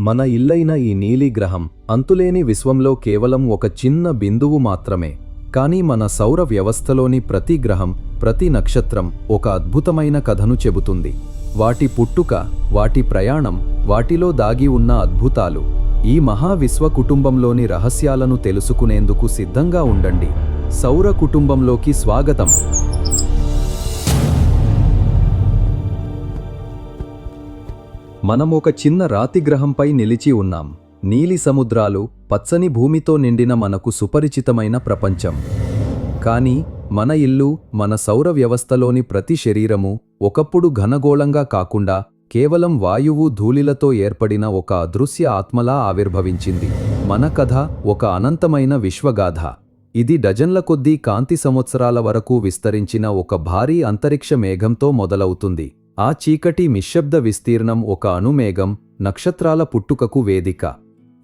మన ఇల్లైన ఈ నీలి గ్రహం అంతులేని విశ్వంలో కేవలం ఒక చిన్న బిందువు మాత్రమే. కానీ మన సౌర వ్యవస్థలోని ప్రతి గ్రహం ప్రతి నక్షత్రం ఒక అద్భుతమైన కథను చెబుతుంది. వాటి పుట్టుక వాటి ప్రయాణం వాటిలో దాగి ఉన్న అద్భుతాలు ఈ మహావిశ్వ కుటుంబంలోని రహస్యాలను తెలుసుకునేందుకు సిద్ధంగా ఉండండి. సౌర కుటుంబంలోకి స్వాగతం. మనం ఒక చిన్న రాతి గ్రహంపై నిలిచి ఉన్నాం. నీలి సముద్రాలు పచ్చని భూమితో నిండిన మనకు సుపరిచితమైన ప్రపంచం. కానీ మన ఇల్లు మన సౌర వ్యవస్థలోని ప్రతి శరీరము ఒకప్పుడు ఘనగోళంగా కాకుండా కేవలం వాయువు ధూళిలతో ఏర్పడిన ఒక అదృశ్య ఆత్మలా ఆవిర్భవించింది. మన కథ ఒక అనంతమైన విశ్వగాథ. ఇది డజన్ల కొద్దీ కాంతి సంవత్సరాల వరకు విస్తరించిన ఒక భారీ అంతరిక్ష మేఘంతో మొదలవుతుంది. ఆ చీకటి నిశ్శబ్ద విస్తీర్ణం ఒక అణుమేఘం నక్షత్రాల పుట్టుకకు వేదిక.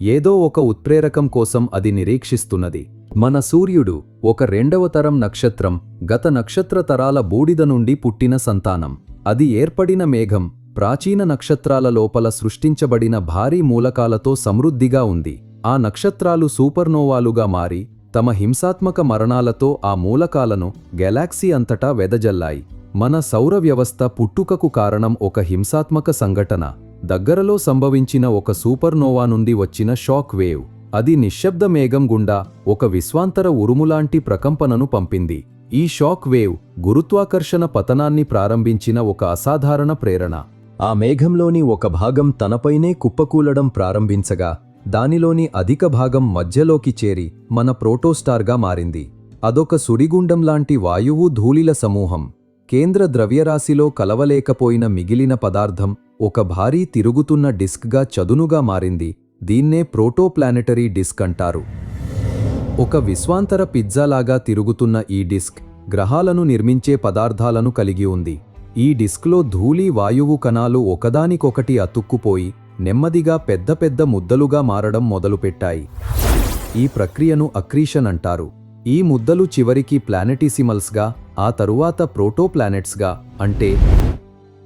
ఏదో ఒక ఉత్ప్రేరకం కోసం అది నిరీక్షిస్తున్నది. మన సూర్యుడు ఒక రెండవ తరం నక్షత్రం గత నక్షత్ర తరాల బూడిద నుండి పుట్టిన సంతానం. అది ఏర్పడిన మేఘం ప్రాచీన నక్షత్రాల లోపల సృష్టించబడిన భారీ మూలకాలతో సమృద్ధిగా ఉంది. ఆ నక్షత్రాలు సూపర్నోవాలుగా మారి తమ హింసాత్మక మరణాలతో ఆ మూలకాలను గెలాక్సీ అంతటా వెదజల్లాయి. మన సౌర వ్యవస్థ పుట్టుకకు కారణం ఒక హింసాత్మక సంఘటన. దగ్గరలో సంభవించిన ఒక సూపర్నోవా నుండి వచ్చిన షాక్ వేవ్. అది నిశ్శబ్ద మేఘం గుండా ఒక విశ్వాంతర ఉరుములాంటి ప్రకంపనను పంపింది. ఈ షాక్ వేవ్ గురుత్వాకర్షణ పతనాన్ని ప్రారంభించిన ఒక అసాధారణ ప్రేరణ. ఆ మేఘంలోని ఒక భాగం తనపైనే కుప్పకూలడం ప్రారంభించగా దానిలోని అధిక భాగం మధ్యలోకి చేరి మన ప్రోటోస్టార్గా మారింది. అదొక సుడిగుండం లాంటి వాయువు ధూళిల సమూహం. కేంద్ర ద్రవ్యరాశిలో కలవలేకపోయిన మిగిలిన పదార్థం ఒక భారీ తిరుగుతున్న డిస్క్గా చదునుగా మారింది. దీన్నే ప్రోటోప్లానెటరీ డిస్క్ అంటారు. ఒక విశ్వాంతర పిజ్జాలాగా తిరుగుతున్న ఈ డిస్క్ గ్రహాలను నిర్మించే పదార్థాలను కలిగి ఉంది. ఈ డిస్క్లో ధూళి వాయువు కణాలు ఒకదానికొకటి అతుక్కుపోయి నెమ్మదిగా పెద్ద పెద్ద ముద్దలుగా మారడం మొదలుపెట్టాయి. ఈ ప్రక్రియను అక్రీషన్ అంటారు. ఈ ముద్దలు చివరికి ప్లానెటిసిమల్స్గా ఆ తరువాత ప్రోటోప్లానెట్స్గా అంటే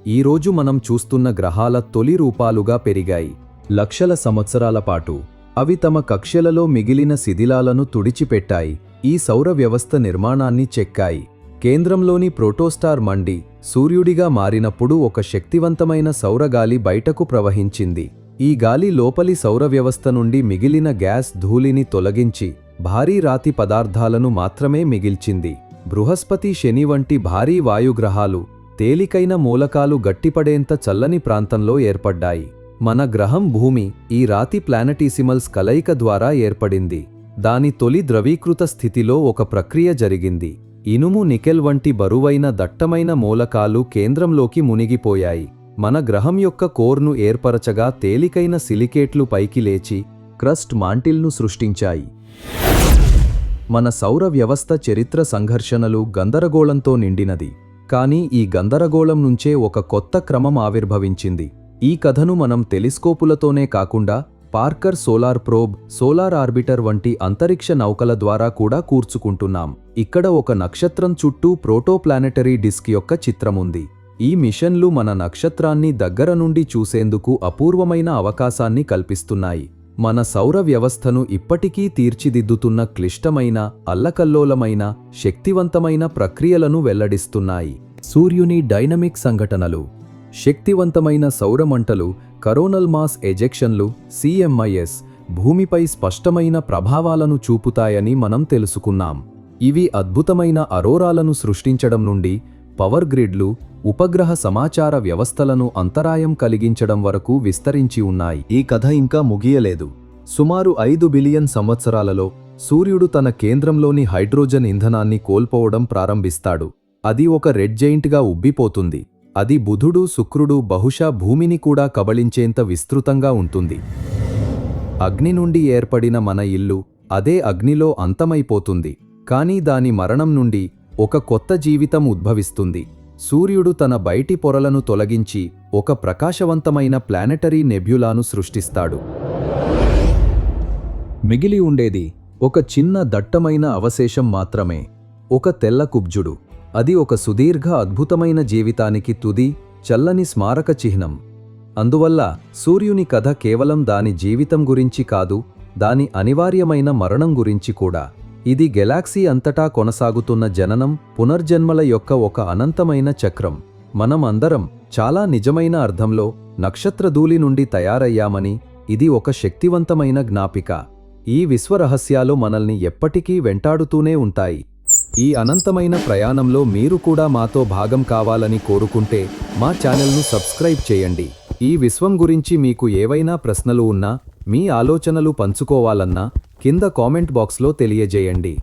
ఈరోజు మనం చూస్తున్న గ్రహాల తొలి రూపాలుగా పెరిగాయి. లక్షల సంవత్సరాల పాటు అవి తమ కక్ష్యలలో మిగిలిన శిథిలాలను తుడిచిపెట్టాయి. ఈ సౌర వ్యవస్థ నిర్మాణాన్ని చెక్కాయి. కేంద్రంలోని ప్రోటోస్టార్ మండి సూర్యుడిగా మారినప్పుడు ఒక శక్తివంతమైన సౌరగాలి బయటకు ప్రవహించింది. ఈ గాలి లోపలి సౌర వ్యవస్థ నుండి మిగిలిన గ్యాస్ ధూళిని తొలగించి భారీ రాతి పదార్థాలను మాత్రమే మిగిల్చింది. బృహస్పతి శని వంటి భారీ వాయుగ్రహాలు తేలికైన మూలకాలు గట్టిపడేంత చల్లని ప్రాంతంలో ఏర్పడ్డాయి. మన గ్రహం భూమి ఈ రాతి ప్లానటీసిమల్స్ కలయిక ద్వారా ఏర్పడింది. దాని తొలి ద్రవీకృత స్థితిలో ఒక ప్రక్రియ జరిగింది. ఇనుము నికెల్ వంటి బరువైన దట్టమైన మూలకాలు కేంద్రంలోకి మునిగిపోయాయి. మన గ్రహం యొక్క కోర్ను ఏర్పరచగా తేలికైన సిలికేట్లు పైకి లేచి క్రస్ట్ మాంటిల్ను సృష్టించాయి. మన సౌర వ్యవస్థ చరిత్ర సంఘర్షణలు గందరగోళంతో నిండినది. కానీ ఈ గందరగోళం నుంచే ఒక కొత్త క్రమం ఆవిర్భవించింది. ఈ కథను మనం టెలిస్కోపులతోనే కాకుండా Parker solar probe solar orbiter వంటి అంతరిక్ష నౌకల ద్వారా కూడా కూర్చుకుంటున్నాం. ఇక్కడ ఒక నక్షత్రం చుట్టూ ప్రోటోప్లానెటరీ డిస్క్ యొక్క చిత్రముంది. ఈ మిషన్లు మన నక్షత్రాన్ని దగ్గర నుండి చూసేందుకు అపూర్వమైన అవకాశాన్ని కల్పిస్తున్నాయి. మన సౌర వ్యవస్థను ఇప్పటికీ తీర్చిదిద్దుతున్న క్లిష్టమైన అల్లకల్లోలమైన శక్తివంతమైన ప్రక్రియలను వెల్లడిస్తున్నాయి. సూర్యుని డైనమిక్ సంఘటనలు. శక్తివంతమైన సౌరమంటలు కరోనల్ మాస్ ఎజెక్షన్లు సిఎంఐఎస్ భూమిపై స్పష్టమైన ప్రభావాలను చూపుతాయని మనం తెలుసుకున్నాం. ఇవి అద్భుతమైన అరోరాలను సృష్టించడం నుండి పవర్ గ్రిడ్లు ఉపగ్రహ సమాచార వ్యవస్థలను అంతరాయం కలిగించడం వరకు విస్తరించి ఉన్నాయి. ఈ కథ ఇంకా ముగియలేదు. సుమారు ఐదు బిలియన్ సంవత్సరాలలో సూర్యుడు తన కేంద్రంలోని హైడ్రోజన్ ఇంధనాన్ని కోల్పోవడం ప్రారంభిస్తాడు. అది ఒక రెడ్ జైంట్గా ఉబ్బిపోతుంది. అది బుధుడు శుక్రుడు బహుశా భూమిని కూడా కబళించేంత విస్తృతంగా ఉంటుంది. అగ్ని నుండి ఏర్పడిన మన ఇల్లు అదే అగ్నిలో అంతమైపోతుంది. కానీ దాని మరణం నుండి ఒక కొత్త జీవితం ఉద్భవిస్తుంది. సూర్యుడు తన బయటి పొరలను తొలగించి ఒక ప్రకాశవంతమైన ప్లానెటరీ నెబ్యులాను సృష్టిస్తాడు. మిగిలి ఉండేది ఒక చిన్న దట్టమైన అవశేషం మాత్రమే. ఒక తెల్ల కుబ్జుడు. అది ఒక సుదీర్ఘ అద్భుతమైన జీవితానికి తుది చల్లని స్మారక చిహ్నం. అందువల్ల సూర్యుని కథ కేవలం దాని జీవితం గురించి కాదు దాని అనివార్యమైన మరణం గురించి కూడా. ఇది గెలాక్సీ అంతటా కొనసాగుతున్న జననం పునర్జన్మల యొక్క ఒక అనంతమైన చక్రం. మనం అందరం చాలా నిజమైన అర్థంలో నక్షత్రధూళి నుండి తయారయ్యామని ఇది ఒక శక్తివంతమైన జ్ఞాపిక. ఈ విశ్వరహస్యాలు మనల్ని ఎప్పటికీ వెంటాడుతూనే ఉంటాయి. ఈ అనంతమైన ప్రయాణంలో మీరు కూడా మాతో భాగం కావాలని కోరుకుంటే మా ఛానల్ను సబ్స్క్రైబ్ చేయండి. ఈ విశ్వం గురించి మీకు ఏవైనా ప్రశ్నలు ఉన్నా మీ ఆలోచనలు పంచుకోవాలన్నా కింద కామెంట్ బాక్స్లో తెలియజేయండి.